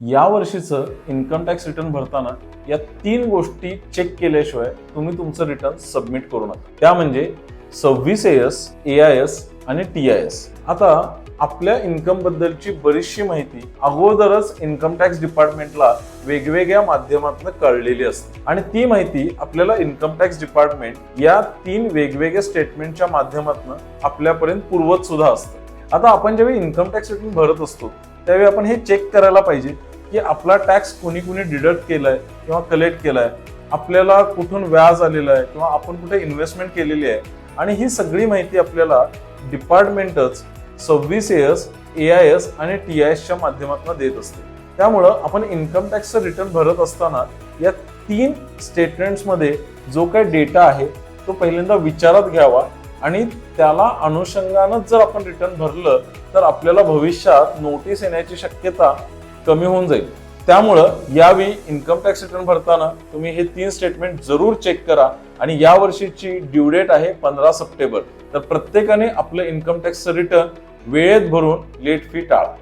या वर्षीचं income tax return भरताना या तीन गोष्टी चेक केल्याशिवाय तुम्ही तुमचं रिटर्न सबमिट करू नका. त्या म्हणजे सव्वीस एस ए आय एस आणि टी आय एस आता आपल्या इन्कम बद्दलची बरीचशी माहिती अगोदरच इन्कम टॅक्स डिपार्टमेंटला वेगवेगळ्या माध्यमातून कळलेली असते. आणि ती माहिती आपल्याला इन्कम टॅक्स डिपार्टमेंट या तीन वेगवेगळ्या स्टेटमेंटच्या माध्यमातून आपल्यापर्यंत पुरवत सुद्धा असतं. आता आपण ज्यावेळी इन्कम टॅक्स रिटर्न भरत असतो त्यावेळी आपण हे चेक करायला पाहिजे की आपला टॅक्स कोणी कुणी डिडक्ट केलाय किंवा कलेक्ट केलाय आपल्याला कुठून व्याज आलेलं आहे किंवा आपण कुठे इन्व्हेस्टमेंट केलेली आहे आणि ही सगळी माहिती आपल्याला डिपार्टमेंटच सव्वीस एस ए आय एस आणि टी आय एसच्या माध्यमातून देत असते. त्यामुळं आपण इन्कम टॅक्सचं रिटर्न भरत असताना या तीन स्टेटमेंट्समध्ये जो काही डेटा आहे तो पहिल्यांदा विचारात घ्यावा आणि त्याला अनुषंगानं जर आपण रिटर्न भरलं तर आपल्याला भविष्यात नोटीस येण्याची शक्यता कमी होऊन जाईल. त्यामुळं यावेळी इन्कम टॅक्स रिटर्न भरताना तुम्ही हे तीन स्टेटमेंट जरूर चेक करा. आणि या वर्षीची ड्यू डेट आहे पंधरा सप्टेंबर. तर प्रत्येकाने आपलं इन्कम टॅक्सचं रिटर्न वेळेत भरून लेट फी टाळा.